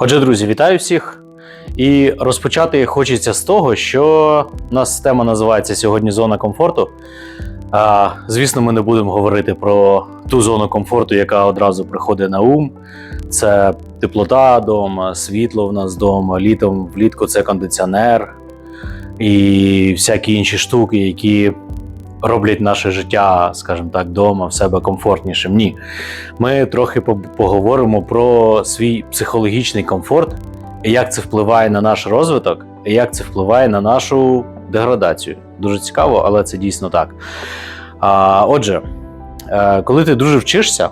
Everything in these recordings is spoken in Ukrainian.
Отже, друзі, вітаю всіх. І розпочати хочеться з того, що у нас тема називається сьогодні зона комфорту. А, звісно, ми не будемо говорити про ту зону комфорту, яка одразу приходить на ум. Це теплота вдома, світло в нас вдома, літом влітку це кондиціонер і всякі інші штуки, які роблять наше життя, скажімо так, вдома в себе комфортнішим. Ні. Ми трохи поговоримо про свій психологічний комфорт, і як це впливає на наш розвиток, і як це впливає на нашу деградацію. Дуже цікаво, але це дійсно так. А, отже, е, коли ти дуже вчишся,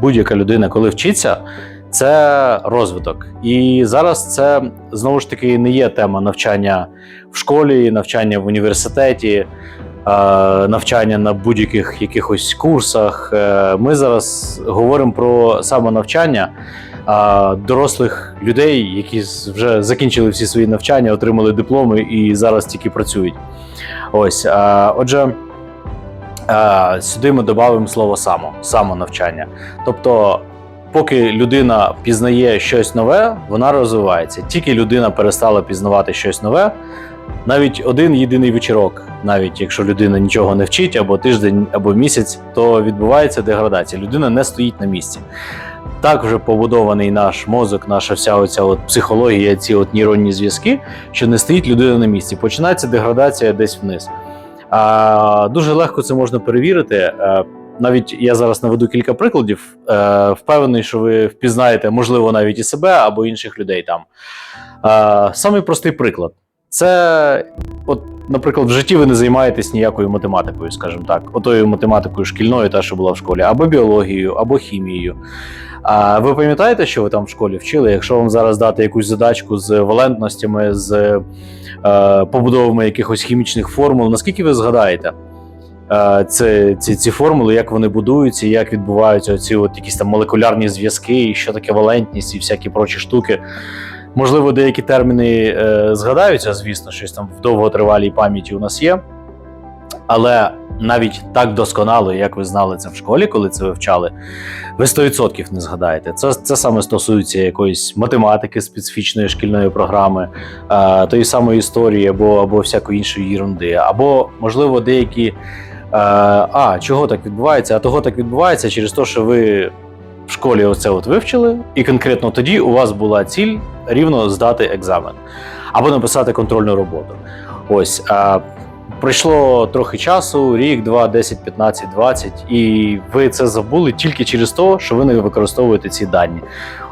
будь-яка людина, коли вчиться, це розвиток. І зараз це знову ж таки не є тема навчання в школі, навчання в університеті, навчання на будь-яких якихось курсах. Е, Ми зараз говоримо про самонавчання дорослих людей, які вже закінчили всі свої навчання, отримали дипломи і зараз тільки працюють. Ось, отже, сюди ми додаємо слово само, самонавчання. Тобто, поки людина пізнає щось нове, вона розвивається. Тільки людина перестала пізнавати щось нове, навіть один єдиний вечірок, навіть якщо людина нічого не вчить, або тиждень, або місяць, то відбувається деградація. Людина не стоїть на місці. Так вже побудований наш мозок, наша вся оця от психологія, ці от нейронні зв'язки, що не стоїть людина на місці. Починається деградація десь вниз. А, дуже легко це можна перевірити. Е, навіть я зараз наведу кілька прикладів. Е, впевнений, що ви впізнаєте, можливо, навіть і себе або інших людей там. Е, самий простий приклад. Це, от, наприклад, в житті ви не займаєтесь ніякою математикою, скажімо так, отою математикою шкільною, та що була в школі, або біологією, або хімією. А ви пам'ятаєте, що ви там в школі вчили? Якщо вам зараз дати якусь задачку з валентностями, з е, побудовами якихось хімічних формул, наскільки ви згадаєте? е, Це, ці, ці формули, як вони будуються, як відбуваються ці от якісь там молекулярні зв'язки, і що таке валентність і всякі прочі штуки. Можливо, деякі терміни е, згадаються, звісно, щось там в довготривалій пам'яті у нас є. Але навіть так досконало, як ви знали це в школі, коли це вивчали, ви 100% не згадаєте. Це, це саме стосується якоїсь математики, специфічної шкільної програми, е, тої самої історії або, або всякої іншої ерунди. Або, можливо, деякі. Е, а, чого так відбувається? А того так відбувається через те, що ви в школі оце от вивчили, і конкретно тоді у вас була ціль рівно здати екзамен або написати контрольну роботу. Ось. А, Пройшло трохи часу, рік, два, 10, 15, 20, і ви це забули тільки через те, що ви не використовуєте ці дані.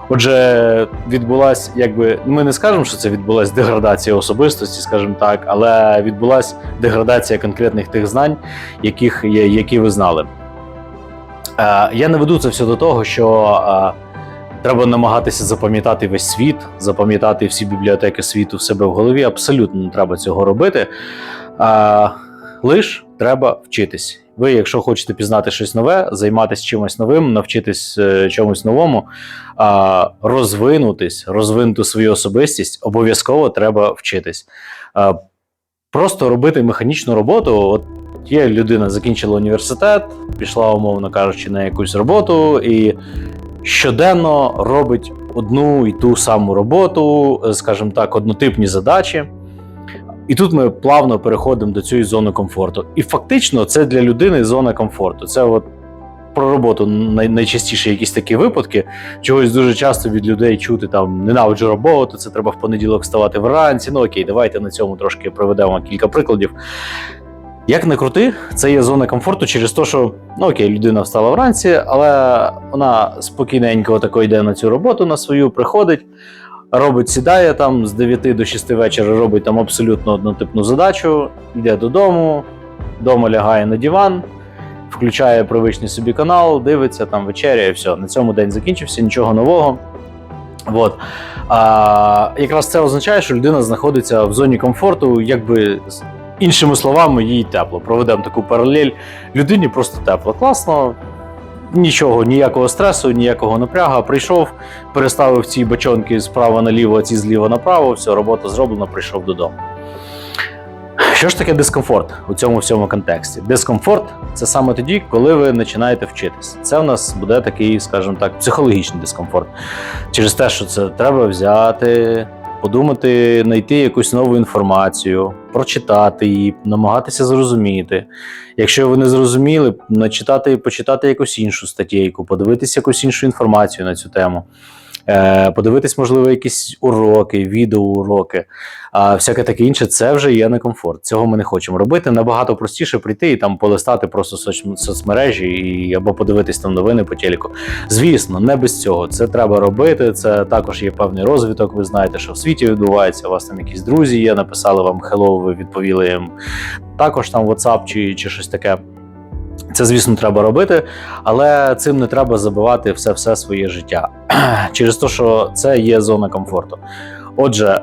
Отже, відбулась, якби ми не скажемо, що це відбулась деградація особистості, скажімо так, але відбулась деградація конкретних тих знань, яких, які ви знали. Е, я не веду це все до того, що е, треба намагатися запам'ятати весь світ, запам'ятати всі бібліотеки світу в себе в голові. Абсолютно не треба цього робити. А, лиш треба вчитись. Ви, якщо хочете пізнати щось нове, займатися чимось новим, навчитись е, чомусь новому, розвинутись, розвинути свою особистість, обов'язково треба вчитись. Просто робити механічну роботу. Є людина, закінчила університет, пішла, умовно кажучи, на якусь роботу і щоденно робить одну і ту саму роботу, скажімо так, однотипні задачі. І тут ми плавно переходимо до цієї зони комфорту. І фактично це для людини зона комфорту. Це от про роботу най- найчастіше якісь такі випадки. Чогось дуже часто від людей чути там ненавиджу роботу, це треба в понеділок вставати вранці. Ну окей, давайте на цьому трошки проведемо кілька прикладів. Як не крути, це є зона комфорту через те, що ну окей, людина встала вранці, але вона спокійненько тако йде на цю роботу на свою, приходить, робить, сідає там з 9 до 6 вечора, робить там абсолютно однотипну задачу, йде додому, вдома лягає на диван, включає привичний собі канал, дивиться, там вечеряє, все. На цьому день закінчився, нічого нового. От. А, якраз це означає, що людина знаходиться в зоні комфорту, якби іншими словами, їй тепло. Проведемо таку паралель. Людині просто тепло, класно. Нічого, ніякого стресу, ніякого напряга. Прийшов, переставив ці бачонки справа наліво, а ці зліва направо, все, робота зроблена, прийшов додому. Що ж таке дискомфорт у цьому всьому контексті? Дискомфорт це саме тоді, коли ви починаєте вчитись. Це в нас буде такий, скажімо так, психологічний дискомфорт. Через те, що це треба взяти, подумати, знайти якусь нову інформацію, прочитати її, намагатися зрозуміти. Якщо ви не зрозуміли, начитати, почитати якусь іншу статтєйку, подивитися якусь іншу інформацію на цю тему. Е, Подивитись, можливо, якісь уроки, відеоуроки, а всяке таке інше, це вже є некомфорт. Цього ми не хочемо робити. Набагато простіше прийти і там полистати просто соц- соцмережі і або подивитись там новини по телеку. Звісно, не без цього. Це треба робити. Це також є певний розвиток. Ви знаєте, що в світі відбувається. У вас там якісь друзі є, написали вам hello, ви відповіли їм також там WhatsApp чи, чи щось таке. Це, звісно, треба робити, але цим не треба забивати все все своє життя через те, що це є зона комфорту. Отже,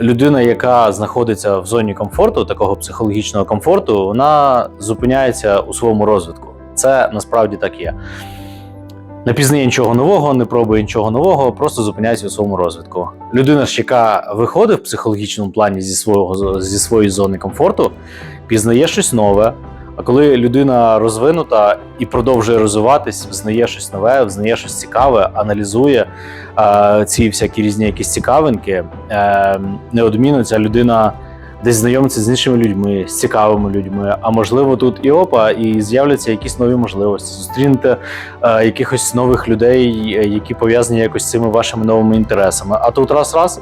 людина, яка знаходиться в зоні комфорту, такого психологічного комфорту, вона зупиняється у своєму розвитку. Це насправді так є. Не пізнає нічого нового, не пробує нічого нового, просто зупиняється у своєму розвитку. Людина ж, яка виходить в психологічному плані зі свого зі своєї зони комфорту, пізнає щось нове. А коли людина розвинута і продовжує розвиватись, взнає щось нове, взнає щось цікаве, аналізує е, ці всякі різні якісь цікавинки, е, неодмінно ця людина десь знайомиться з іншими людьми, з цікавими людьми. А можливо, тут і опа, і з'являться якісь нові можливості. Зустрінете е, якихось нових людей, е, які пов'язані якось з цими вашими новими інтересами. А тут раз-раз.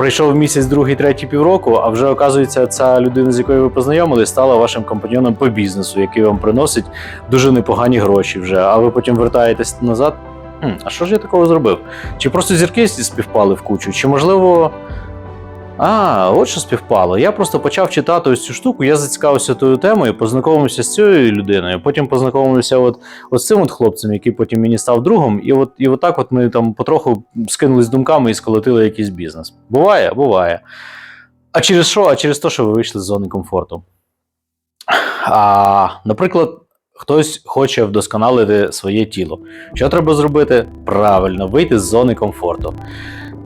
Пройшов місяць, другий, третій півроку, а вже оказується, ця людина, з якою ви познайомились, стала вашим компаньйоном по бізнесу, який вам приносить дуже непогані гроші вже. А ви потім вертаєтесь назад. Хм, а що ж я такого зробив? Чи просто зірки співпали в кучу? Чи можливо. А, от що співпало. Я просто почав читати ось цю штуку, я зацікавився тою темою, познайомився з цією людиною, потім познайомився от, от з цим от хлопцем, який потім мені став другом, і от і отак от ми там потроху скинулись думками і сколотили якийсь бізнес. Буває, буває. А через що? А через те, що ви вийшли з зони комфорту. А, Наприклад, хтось хоче вдосконалити своє тіло. Що треба зробити? Правильно, вийти з зони комфорту.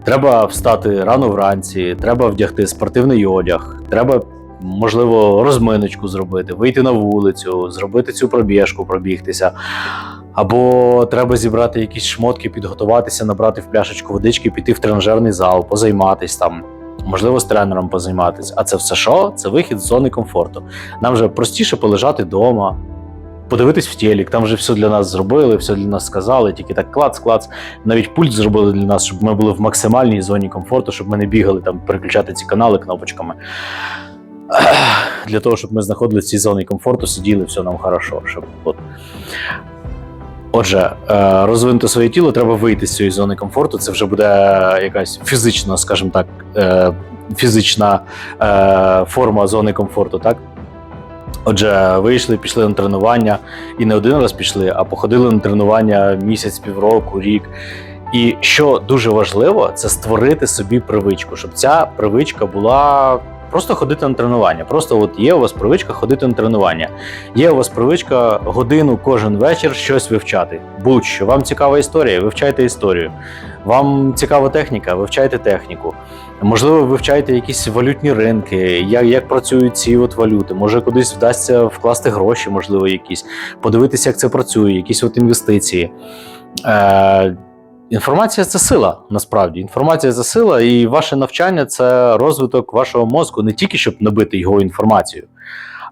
Треба встати рано вранці, треба вдягти спортивний одяг, треба, можливо, розминочку зробити, вийти на вулицю, зробити цю пробіжку, пробігтися. Або треба зібрати якісь шмотки, підготуватися, набрати в пляшечку водички, піти в тренажерний зал, позайматись там, можливо, з тренером позайматися. А це все що? Це вихід з зони комфорту. Нам вже простіше полежати вдома, подивитись в телек, там вже все для нас зробили, все для нас сказали, тільки так клац-клац. Навіть пульт зробили для нас, щоб ми були в максимальній зоні комфорту, щоб ми не бігали там переключати ці канали кнопочками. Для того, щоб ми знаходилися в цій зоні комфорту, сиділи, все нам хорошо. Щоб, от. Отже, е, розвинути своє тіло, треба вийти з цієї зони комфорту. Це вже буде якась фізична, скажімо так, е, фізична е, форма зони комфорту, так? Отже, вийшли, пішли на тренування і не один раз пішли, а походили на тренування місяць, півроку, рік. І що дуже важливо, це створити собі привичку, щоб ця привичка була просто ходити на тренування. Просто от є у вас привичка ходити на тренування. Є у вас привичка годину кожен вечір щось вивчати. Будь-що вам цікава історія, вивчайте історію. Вам цікава техніка, вивчайте техніку. Можливо, вивчайте якісь валютні ринки, як, як працюють ці от валюти. Може, кудись вдасться вкласти гроші, можливо, якісь, подивитися, як це працює, якісь от інвестиції. Е, Інформація це сила, насправді. Інформація це сила, і ваше навчання це розвиток вашого мозку не тільки щоб набити його інформацією,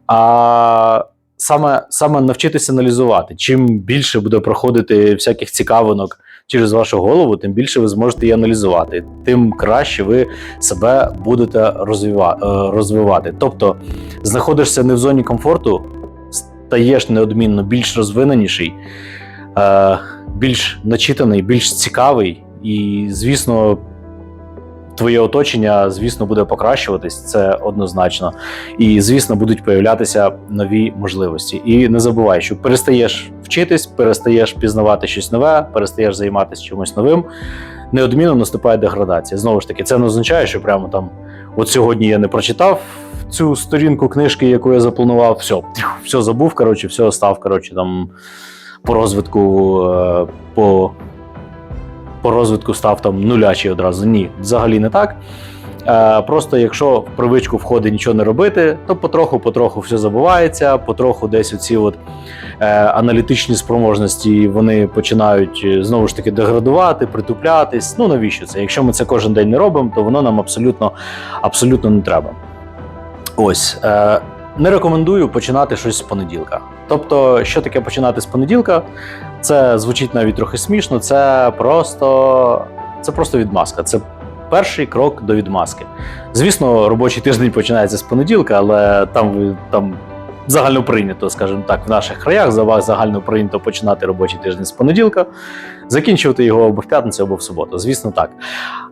а саме, саме навчитися аналізувати. Чим більше буде проходити всяких цікавинок через вашу голову, тим більше ви зможете її аналізувати, тим краще ви себе будете е, розвивати. Тобто, знаходишся не в зоні комфорту, стаєш неодмінно більш розвиненіший, більш начитаний, більш цікавий, і, звісно, твоє оточення, звісно, буде покращуватись, це однозначно. І, звісно, будуть появлятися нові можливості. І не забувай, що перестаєш вчитись, перестаєш пізнавати щось нове, перестаєш займатися чимось новим. Неодмінно наступає деградація. Знову ж таки, це не означає, що прямо там, от сьогодні я не прочитав цю сторінку книжки, яку я запланував, все, все забув, коротше, все став, коротше, там по розвитку, е, по, по розвитку став там нулячий одразу. Ні, взагалі не так. Е, Просто якщо в привичку входить нічого не робити, то потроху-потроху все забувається, потроху десь оці от е, аналітичні спроможності вони починають е, знову ж таки деградувати, притуплятись. Ну навіщо це? Якщо ми це кожен день не робимо, то воно нам абсолютно, абсолютно не треба. Ось. Е, не рекомендую починати щось з понеділка. Тобто, що таке починати з понеділка? Це звучить навіть трохи смішно. Це просто, це просто відмазка. Це перший крок до відмазки. Звісно, робочий тиждень починається з понеділка, але там там загально прийнято, скажімо так, в наших краях за вас загально прийнято починати робочий тиждень з понеділка, закінчувати його або в п'ятницю, або в суботу. Звісно, так.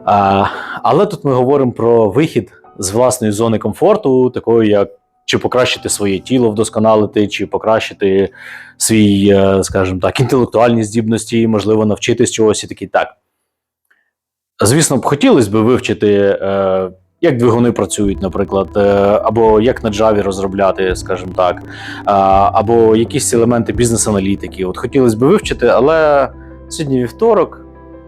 А, але тут ми говоримо про вихід з власної зони комфорту, такої як чи покращити своє тіло, вдосконалити, чи покращити свій, е, скажімо так, інтелектуальні здібності, можливо, навчитись чогось і такий так. Звісно, б хотілося б вивчити, е, як двигуни працюють, наприклад, е, або як на Java розробляти, скажімо так, або якісь елементи бізнес-аналітики. От хотілося б вивчити, але сьогодні вівторок,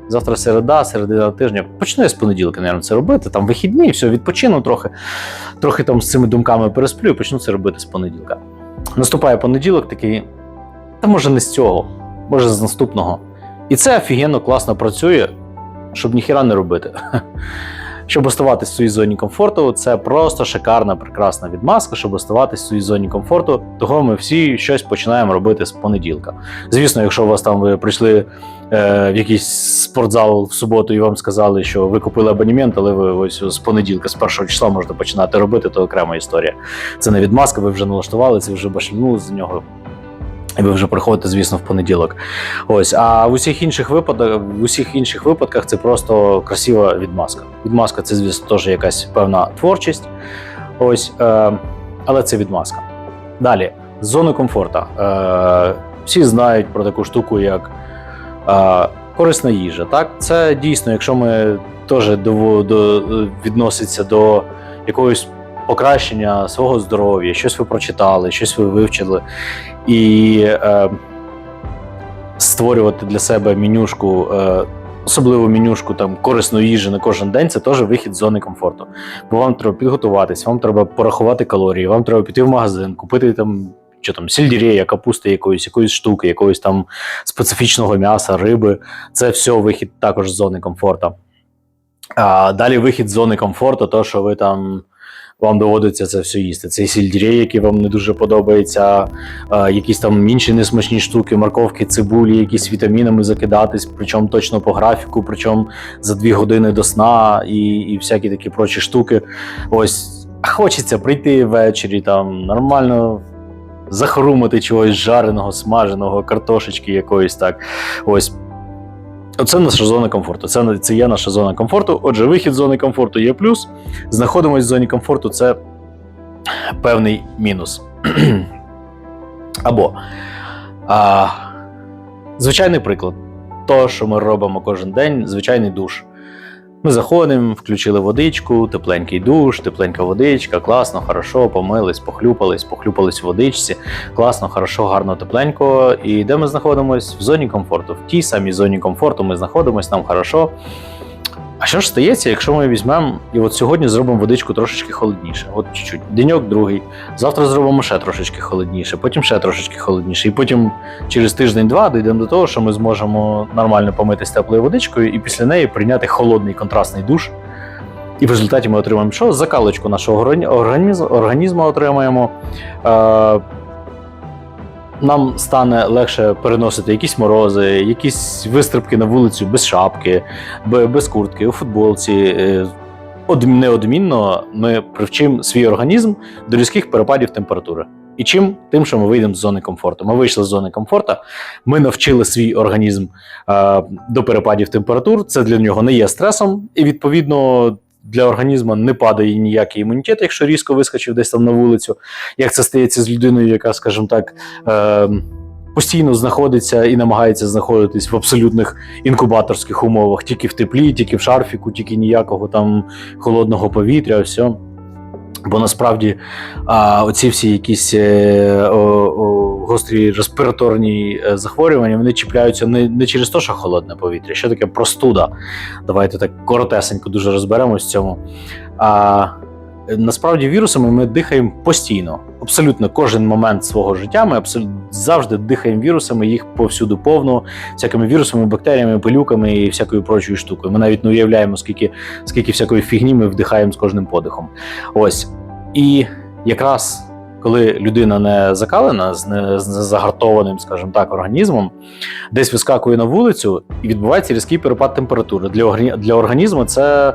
завтра середа, середина тижня. Почну я з понеділка, мабуть, це робити. Там вихідні, все, відпочину трохи, трохи там з цими думками пересплю і почну це робити з понеділка. Наступає понеділок, такий, та може не з цього, може з наступного. І це офігенно класно працює, щоб ніхіра не робити. Щоб оставатися в своїй зоні комфорту, це просто шикарна, прекрасна відмазка, щоб оставатися в своїй зоні комфорту. Того ми всі щось починаємо робити з понеділка. Звісно, якщо у вас там ви прийшли в якийсь спортзал в суботу і вам сказали, що ви купили абонемент, але ви ось з понеділка, з першого числа можете починати робити, то окрема історія. Це не відмазка, ви вже налаштували, це вже башлянули з нього. І ви вже приходите, звісно, в понеділок. Ось, а в усіх інших випадках, в усіх інших випадках це просто красива відмазка. Відмазка це, звісно, теж якась певна творчість. Ось, е, але це відмазка. Далі, зони комфорту. Е, всі знають про таку штуку, як е, корисна їжа. Так, це дійсно, якщо ми теж до, до, відноситься до якогось покращення свого здоров'я, щось ви прочитали, щось ви вивчили, і е, створювати для себе менюшку, е, особливо менюшку там корисної їжі на кожен день, це теж вихід з зони комфорту. Бо вам треба підготуватись, вам треба порахувати калорії, вам треба піти в магазин, купити там. Що там сельдерея, капусти якоїсь, якоїсь штуки, якогось там специфічного м'яса, риби. Це все вихід також з зони комфорту. А далі вихід з зони комфорту, то що ви там вам доводиться це все їсти. Цей сельдерей, який вам не дуже подобається, е, якісь там інші несмачні штуки, морковки, цибулі, якісь вітамінами закидатись, причому точно по графіку, причому за дві години до сна і, і всякі такі прочі штуки. Ось хочеться прийти ввечері, там нормально. Захрумати чогось жареного, смаженого, картошечки якоїсь так. Ось Оце наша зона комфорту. Це, це є наша зона комфорту. Отже, вихід з зони комфорту є плюс. Знаходимося в зоні комфорту це певний мінус. Або а, звичайний приклад. То, що ми робимо кожен день, звичайний душ. Ми заходимо, включили водичку, тепленький душ, тепленька водичка, класно, хорошо, помились, похлюпались, похлюпались в водичці, класно, хорошо, гарно, тепленько. І де ми знаходимось? В зоні комфорту. В тій самій зоні комфорту ми знаходимося, нам хорошо. А що ж стається, якщо ми візьмемо і от сьогодні зробимо водичку трошечки холодніше? От чуть-чуть, деньок другий. Завтра зробимо ще трошечки холодніше, потім ще трошечки холодніше. І потім через тиждень-два дійдемо до того, що ми зможемо нормально помитись теплою водичкою і після неї прийняти холодний контрастний душ. І в результаті ми отримаємо що? Закалочку нашого організму, отримаємо. Нам стане легше переносити якісь морози, якісь вистрибки на вулицю без шапки, без куртки, у футболці. Е, Неодмінно ми привчимо свій організм до різких перепадів температури. І чим? Тим, що ми вийдемо з зони комфорту. Ми вийшли з зони комфорту, ми навчили свій організм е, до перепадів температур. Це для нього не є стресом, і відповідно для організму не падає ніякий імунітет, якщо різко вискочив десь там на вулицю. Як це стається з людиною, яка, скажімо так, е, постійно знаходиться і намагається знаходитись в абсолютних інкубаторських умовах, тільки в теплі, тільки в шарфіку, тільки ніякого там холодного повітря, все. Бо насправді а, оці всі якісь е, о, о, гострі респіраторні е, захворювання вони чіпляються не, не через те, що холодне повітря, що таке простуда. Давайте так коротесенько дуже розберемось в цьому. А, насправді вірусами ми дихаємо постійно. Абсолютно кожен момент свого життя ми абсолютно завжди дихаємо вірусами, їх повсюду повно, всякими вірусами, бактеріями, пилюками і всякою прочою штукою. Ми навіть не уявляємо, скільки, скільки всякої фігні ми вдихаємо з кожним подихом. Ось. І якраз коли людина не закалена, з не, з незагартованим, скажімо так, організмом, десь вискакує на вулицю і відбувається різкий перепад температури. Для, органі- для організму це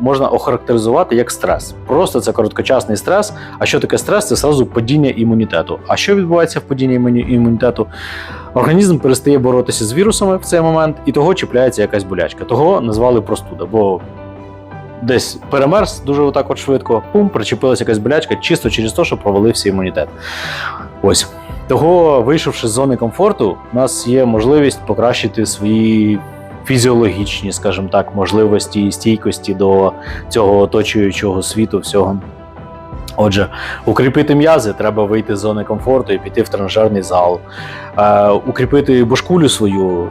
можна охарактеризувати як стрес. Просто це короткочасний стрес. А що таке стрес? Це зразу падіння імунітету. А що відбувається в падінні імунітету? Організм перестає боротися з вірусами в цей момент, і того чіпляється якась болячка. Того назвали простуда. Бо десь перемерз дуже отак от швидко, пум, причепилася якась болячка, чисто через те, що провалився імунітет. Ось. Того, вийшовши з зони комфорту, у нас є можливість покращити свої фізіологічні, скажімо так, можливості і стійкості до цього оточуючого світу, всього. Отже, укріпити м'язи, треба вийти з зони комфорту і піти в тренажерний зал, е, укріпити башкулю свою,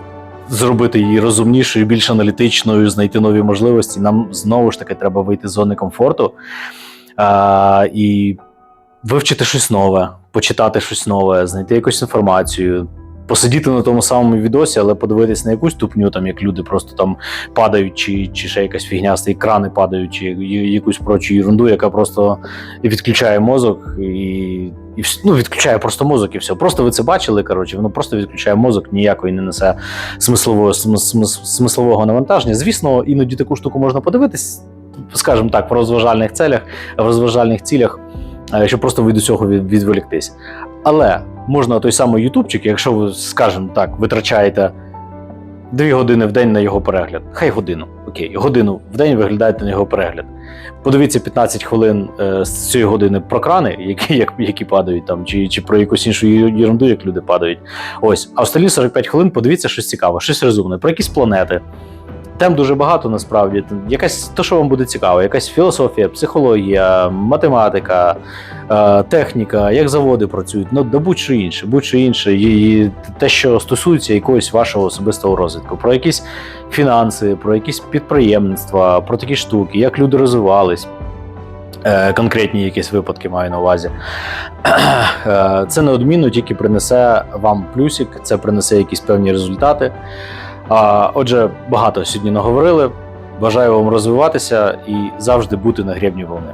зробити її розумнішою, більш аналітичною, знайти нові можливості. Нам знову ж таки треба вийти з зони комфорту а, і вивчити щось нове, почитати щось нове, знайти якусь інформацію. Посидіти на тому самому відосі, але подивитись на якусь тупню, там як люди просто там падають, чи, чи ще якась фігня, з екрани падають, чи якусь прочу ерунду, яка просто відключає мозок і, і ну, відключає просто мозок і все. Просто ви це бачили, коротше, воно просто відключає мозок, ніякої не несе смислового, см- см- смислового навантаження. Звісно, іноді таку штуку можна подивитись, скажімо так, в розважальних целях, в розважальних цілях, е, щоб просто від усього від, відволіктись. Але можна той самий Ютубчик, якщо ви, скажімо так, витрачаєте дві години в день на його перегляд, хай годину. Окей, годину в день виглядаєте на його перегляд. Подивіться 15 хвилин е, з цієї години про крани, які, як, які падають там, чи, чи про якусь іншу єрунду, як люди падають. Ось, а останні 45 хвилин подивіться щось цікаве, щось розумне, про якісь планети. Тем дуже багато насправді. Якась то, що вам буде цікаво, якась філософія, психологія, математика, е, техніка, як заводи працюють, ну да будь-що інше, будь-що інше, і те, що стосується якогось вашого особистого розвитку, про якісь фінанси, про якісь підприємництва, про такі штуки, як люди розвивались. Е, Конкретні якісь випадки маю на увазі. Е, Це неодмінно тільки принесе вам плюсик, це принесе якісь певні результати. А, Отже, багато сьогодні наговорили. Бажаю вам розвиватися і завжди бути на гребні волни.